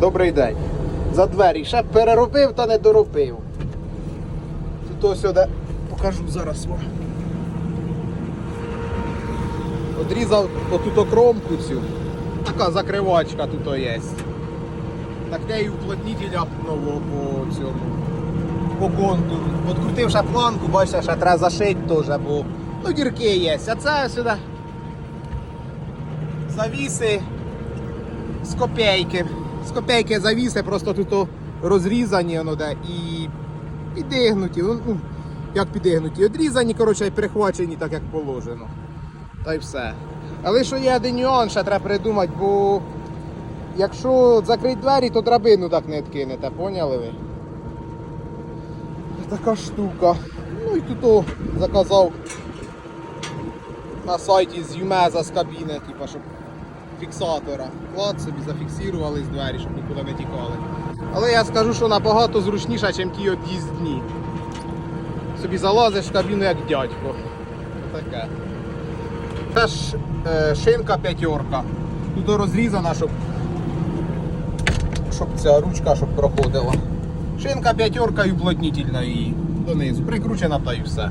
Добрий день. За двері. Ще переробив та не доробив. Тут ось сюди покажу зараз. Одрізав отут кромку цю. Така закривачка тут є. Так нею уплотнителя нового по цьому. По контуру. Открутив ще планку, бачите, ще треба зашити теж, бо ну, дірки є. А це сюди завіси з копейки. З копейки завіси, просто тут розрізані воно де і підігнуті. Ну, ну, як підігнуті, одрізані, коротше, і перехвачені так, як положено. Та й все. Але що є один нюанс, ще треба придумати, бо якщо закрити двері, то драбину так не відкинете, поняли ви? Така штука. Ну і тут заказав на сайті з Юмеза з кабіни, типу, щоб фіксатора. Клад собі зафіксували з двері, щоб нікуди не тікали. Але я скажу, що набагато зручніше, ніж ті об'їздні. Собі залазиш в кабіну як дядько. Таке. Це ж е, шинка п'ятерка. Тут розрізана, щоб, щоб ця ручка щоб проходила. Шинка п'ятерка і уплотнительна її донизу. Прикручена та і все.